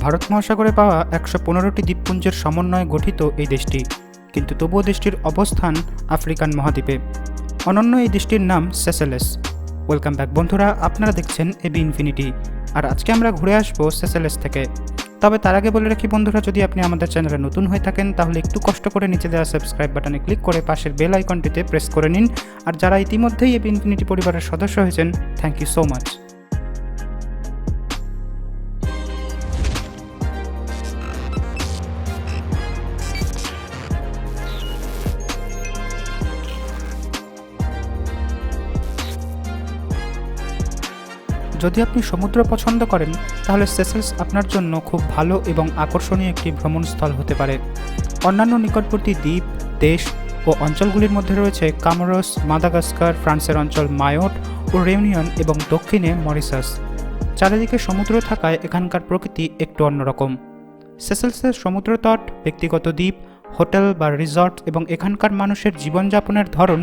ভারত মহাসাগরে পাওয়া একশো পনেরোটি দ্বীপপুঞ্জের সমন্বয়ে গঠিত এই দেশটি, কিন্তু তবুও দেশটির অবস্থান আফ্রিকান মহাদ্বীপে। অনন্য এই দেশটির নাম সেসেলেস। ওয়েলকাম ব্যাক বন্ধুরা, আপনারা দেখছেন এবি ইনফিনিটি। আর আজকে আমরা ঘুরে আসব সেসেলেস থেকে। তবে তার আগে বলে রাখি বন্ধুরা, যদি আপনি আমাদের চ্যানেলে নতুন হয়ে থাকেন, তাহলে একটু কষ্ট করে নিচে দেওয়া সাবস্ক্রাইব বাটনে ক্লিক করে পাশের বেল আইকনটিতে প্রেস করে নিন। আর যারা ইতিমধ্যেই এবি ইনফিনিটি পরিবারের সদস্য হয়েছেন, থ্যাংক ইউ সো মাচ। যদি আপনি সমুদ্র পছন্দ করেন, তাহলে সেসেলস আপনার জন্য খুব ভালো এবং আকর্ষণীয় একটি ভ্রমণস্থল হতে পারে। অন্যান্য নিকটবর্তী দ্বীপ, দেশ ও অঞ্চলগুলির মধ্যে রয়েছে কামরস, মাদাগাস্কার, ফ্রান্সের অঞ্চল মায়োট ও রেউনিয়ন এবং দক্ষিণে মরিসাস চারিদিকে সমুদ্র থাকায় এখানকার প্রকৃতি একটু অন্যরকম। সেসেলসের সমুদ্রতট, ব্যক্তিগত দ্বীপ, হোটেল বা রিসর্ট এবং এখানকার মানুষের জীবনযাপনের ধরন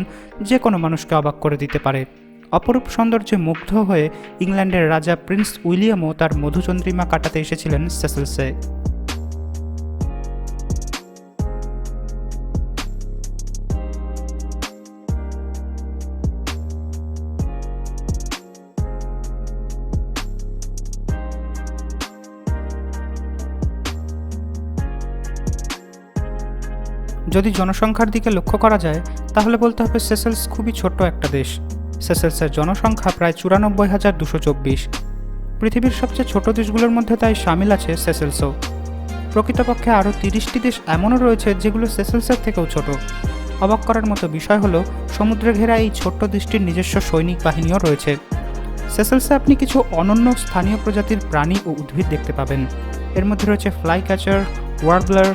যে কোনো মানুষকে অবাক করে দিতে পারে। অপরূপ সৌন্দর্যে মুগ্ধ হয়ে ইংল্যান্ডের রাজা প্রিন্স উইলিয়ামও তার মধুচন্দ্রিমা কাটাতে এসেছিলেন সেসেলসে। যদি জনসংখ্যার দিকে লক্ষ্য করা যায়, তাহলে বলতে হবে সেসেলস খুবই ছোট্ট একটা দেশ। সেসেলসের জনসংখ্যা প্রায় চুরানব্বই হাজার দুশো চব্বিশ। পৃথিবীর সবচেয়ে ছোট দেশগুলোর মধ্যে তাই সামিল আছে সেসেলসও। প্রকৃতপক্ষে আরও তিরিশটি দেশ এমনও রয়েছে যেগুলো সেসেলসের থেকেও ছোট। অবাক করার মতো বিষয় হলো, সমুদ্রে ঘেরা এই ছোট্ট দেশটির নিজস্ব সৈনিক বাহিনীও রয়েছে। সেসেলসে আপনি কিছু অনন্য স্থানীয় প্রজাতির প্রাণী ও উদ্ভিদ দেখতে পাবেন। এর মধ্যে রয়েছে ফ্লাই ক্যাচার ওয়ার্বলার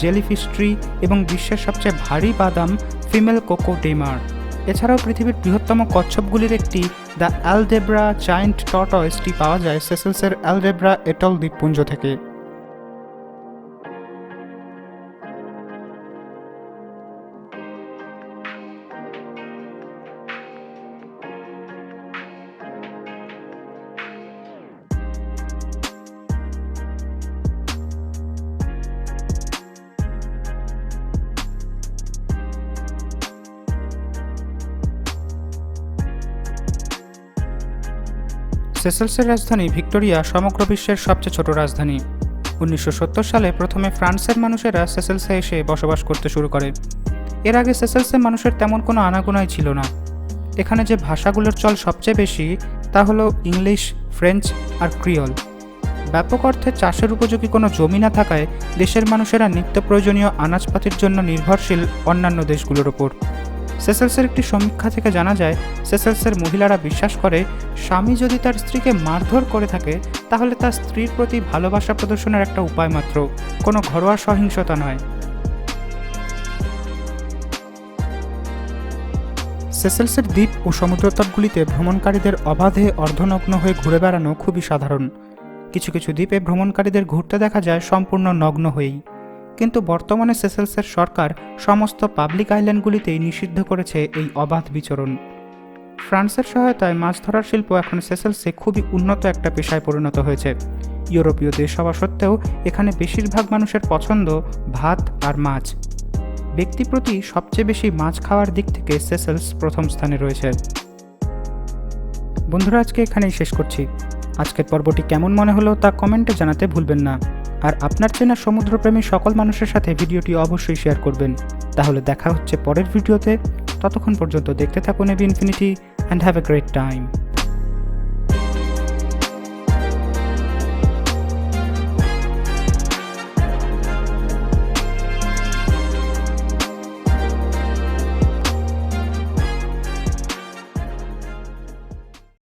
জেলিফিস্ট্রি এবং বিশ্বের সবচেয়ে ভারী বাদাম ফিমেল কোকো ডেমার এছাড়াও পৃথিবীর বৃহত্তম কচ্ছপগুলির একটি, দ্য অ্যালডেব্রা জায়েন্ট টর্টয়েসটি পাওয়া যায় সেসেলসের অ্যালডেব্রা এটল দ্বীপপুঞ্জ থেকে। সেসেলসের রাজধানী ভিক্টোরিয়া সমগ্র বিশ্বের সবচেয়ে ছোট রাজধানী। উনিশশো সত্তর সালে প্রথমে ফ্রান্সের মানুষেরা সেসেলসে এসে বসবাস করতে শুরু করে। এর আগে সেসেলসে মানুষের তেমন কোনো আনাগোনাই ছিল না। এখানে যে ভাষাগুলোর চল সবচেয়ে বেশি, তা হলো ইংলিশ, ফ্রেঞ্চ আর ক্রিয়ল ব্যাপক অর্থে চাষের উপযোগী কোনো জমি না থাকায় দেশের মানুষেরা নিত্য প্রয়োজনীয় আনাজপাতির জন্য নির্ভরশীল অন্যান্য দেশগুলোর ওপর সেসেলসের একটি সমীক্ষা থেকে জানা যায়, সেসেলসের মহিলারা বিশ্বাস করে, স্বামী যদি তার স্ত্রীকে মারধর করে থাকে, তাহলে তার স্ত্রীর প্রতি ভালোবাসা প্রদর্শনের একটা উপায় মাত্র, কোনো ঘরোয়া সহিংসতা নয়। সেসেলসের দ্বীপ ও সমুদ্রতটগুলিতে ভ্রমণকারীদের অবাধে অর্ধনগ্ন হয়ে ঘুরে বেড়ানো খুবই সাধারণ। কিছু কিছু দ্বীপে ভ্রমণকারীদের ঘুরতে দেখা যায় সম্পূর্ণ নগ্ন হয়েই। কিন্তু বর্তমানে সেসেলসের সরকার সমস্ত পাবলিক আইল্যান্ডগুলিতেই নিষিদ্ধ করেছে এই অবাধ বিচরণ। ফ্রান্সের সহায়তায় মাছ ধরার শিল্প এখন সেসেলসে খুবই উন্নত একটা পেশায় পরিণত হয়েছে। ইউরোপীয় দেশ হওয়া সত্ত্বেও এখানে বেশিরভাগ মানুষের পছন্দ ভাত আর মাছ। ব্যক্তি প্রতি সবচেয়ে বেশি মাছ খাওয়ার দিক থেকে সেসেলস প্রথম স্থানে রয়েছে। বন্ধুরা, আজকে এখানেই শেষ করছি। আজকের পর্বটি কেমন মনে হলো তা কমেন্টে জানাতে ভুলবেন না। আর আপনার চেনা সমুদ্রপ্রেমী সকল মানুষের সাথে ভিডিওটি অবশ্যই শেয়ার করবেন। তাহলে দেখা হচ্ছে পরের ভিডিওতে। ততক্ষণ পর্যন্ত দেখতে থাকুন AB infinity and have a great time